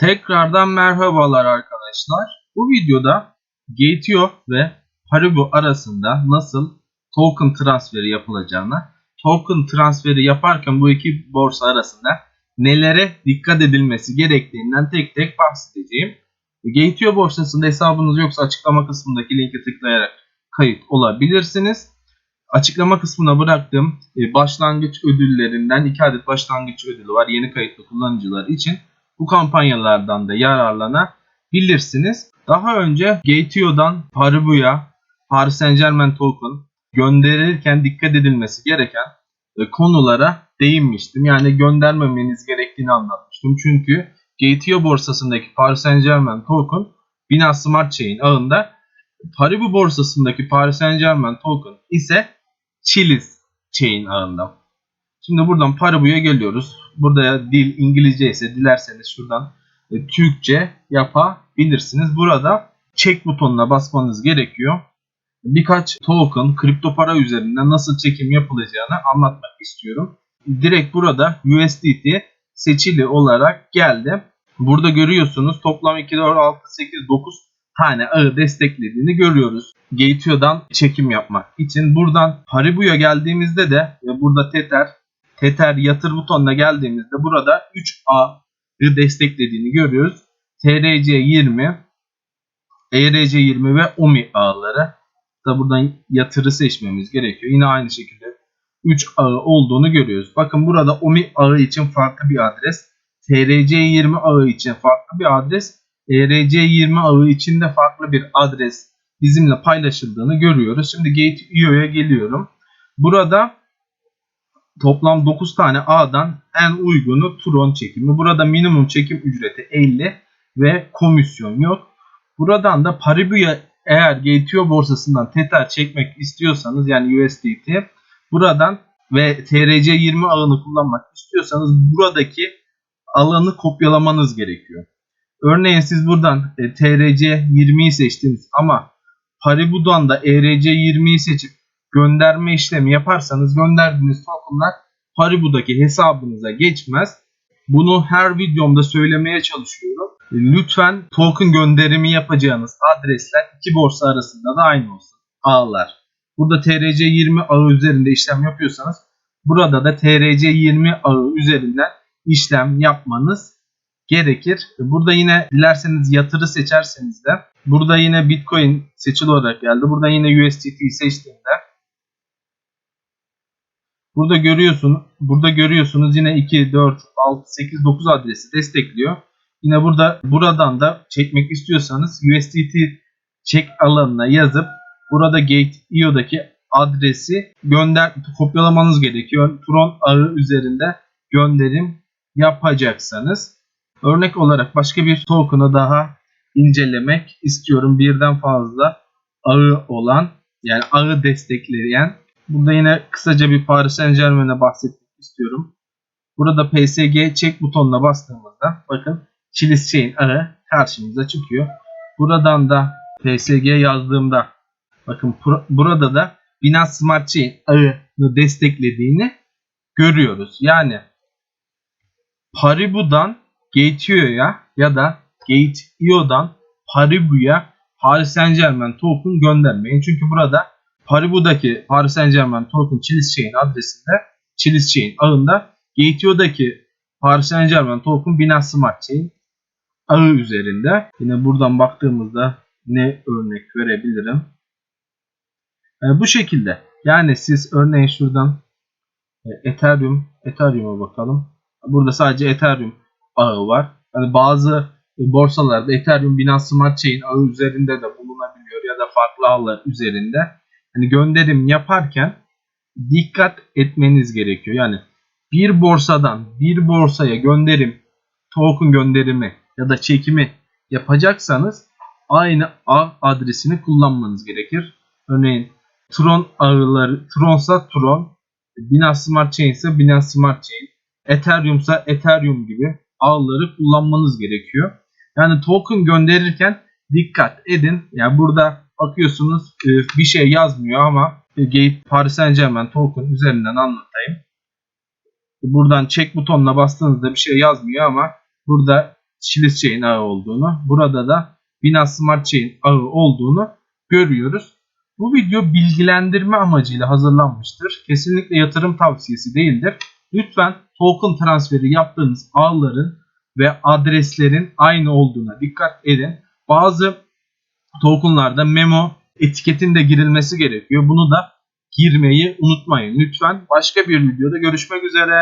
Tekrardan merhabalar arkadaşlar. Bu videoda Gateo ve Haribo arasında nasıl token transferi yapılacağını, token transferi yaparken bu iki borsa arasında nelere dikkat edilmesi gerektiğinden tek tek bahsedeceğim. Gateo borsasında hesabınız yoksa açıklama kısmındaki linki tıklayarak kayıt olabilirsiniz. Açıklama kısmına bıraktığım e, başlangıç ödüllerinden 2 adet başlangıç ödülü var yeni kayıtlı kullanıcılar için. Bu kampanyalardan da yararlanabilirsiniz. Daha önce Gateo'dan Haribo'ya Paris Saint Germain token gönderirken dikkat edilmesi gereken e, konulara değinmiştim. Yani göndermemeniz gerektiğini anlatmıştım. Çünkü Gateo borsasındaki Paris Saint Germain token Binance Smart Chain ağında Haribo borsasındaki Paris Saint Germain token ise Chiliz Chain ağında. Şimdi buradan Paribu'ya geliyoruz. Burada dil İngilizce ise dilerseniz şuradan e, Türkçe yapabilirsiniz. Burada çek butonuna basmanız gerekiyor. Birkaç token kripto para üzerinden nasıl çekim yapılacağını anlatmak istiyorum. Direkt burada USDT seçili olarak geldi. Burada görüyorsunuz toplam 2, 4, 6, 8, 9 tane ağı desteklediğini görüyoruz. Gateo'dan çekim yapmak için. Buradan Haribu'ya geldiğimizde de ve burada Tether Tether yatır butonuna geldiğimizde burada 3A'yı desteklediğini görüyoruz. TRC20, ERC20 ve OMI ağları da buradan yatırı seçmemiz gerekiyor. Yine aynı şekilde 3 ağı olduğunu görüyoruz. Bakın burada OMI ağı için farklı bir adres. TRC20 ağı için farklı bir adres. ERC20 ağı için de farklı bir adres bizimle paylaşıldığını görüyoruz. Şimdi Gate.io'ya geliyorum. Burada toplam 9 tane A'dan en uygunu Tron çekimi. Burada minimum çekim ücreti 50 ve komisyon yok. Buradan da Paribu'ya eğer Gateo borsasından Tether çekmek istiyorsanız yani USDT buradan ve TRC20 ağını kullanmak istiyorsanız buradaki alanı kopyalamanız gerekiyor. Örneğin siz buradan e, TRC20'yi seçtiniz ama Paribu'dan da ERC20'yi seçip gönderme işlemi yaparsanız gönderdiğiniz tokenlar Paribu'daki hesabınıza geçmez. Bunu her videomda söylemeye çalışıyorum. Lütfen token gönderimi yapacağınız adresler iki borsa arasında da aynı olsun. Ağlar. Burada TRC20 ağı üzerinde işlem yapıyorsanız burada da TRC20 ağı üzerinden işlem yapmanız gerekir. Burada yine dilerseniz yatırı seçerseniz de burada yine Bitcoin seçili olarak geldi. Burada yine USDT seçtiğimde Burada görüyorsun, burada görüyorsunuz yine 2, 4, 6, 8, 9 adresi destekliyor. Yine burada buradan da çekmek istiyorsanız USDT çek alanına yazıp burada Gate.io'daki adresi gönder kopyalamanız gerekiyor. Tron ağı üzerinde gönderim yapacaksanız. Örnek olarak başka bir token'ı daha incelemek istiyorum. Birden fazla ağı olan yani ağı destekleyen Burada yine kısaca bir Paris Saint Germain'e bahsetmek istiyorum. Burada PSG çek butonuna bastığımızda bakın Chiliz Chain ağı karşımıza çıkıyor. Buradan da PSG yazdığımda bakın burada da Binance Smart Chain ağını desteklediğini görüyoruz. Yani Paribu'dan Gateio'ya ya da Gate.io'dan Paribu'ya Paris Saint Germain token göndermeyin. Çünkü burada Paribu'daki Paris Saint Germain token Chiliz Chain adresinde Chain ağında Gateo'daki Paris Saint Germain token Binance Smart Chain ağı üzerinde. Yine buradan baktığımızda ne örnek verebilirim? Yani bu şekilde. Yani siz örneğin şuradan e, Ethereum, Ethereum'a bakalım. Burada sadece Ethereum ağı var. Yani bazı borsalarda Ethereum Binance Smart Chain ağı üzerinde de bulunabiliyor ya da farklı ağlar üzerinde hani gönderim yaparken dikkat etmeniz gerekiyor. Yani bir borsadan bir borsaya gönderim, token gönderimi ya da çekimi yapacaksanız aynı ağ adresini kullanmanız gerekir. Örneğin Tron ağları, Tronsa Tron, Binance Smart Chain ise Binance Smart Chain, Ethereum ise Ethereum gibi ağları kullanmanız gerekiyor. Yani token gönderirken dikkat edin. Yani burada bakıyorsunuz e, bir şey yazmıyor ama e, Gate Paris Saint Germain token üzerinden anlatayım. Buradan check butonuna bastığınızda bir şey yazmıyor ama burada Chiliz Chain ağı olduğunu, burada da Binance Smart Chain ağı olduğunu görüyoruz. Bu video bilgilendirme amacıyla hazırlanmıştır. Kesinlikle yatırım tavsiyesi değildir. Lütfen token transferi yaptığınız ağların ve adreslerin aynı olduğuna dikkat edin. Bazı tokenlarda memo etiketin de girilmesi gerekiyor. Bunu da girmeyi unutmayın lütfen. Başka bir videoda görüşmek üzere.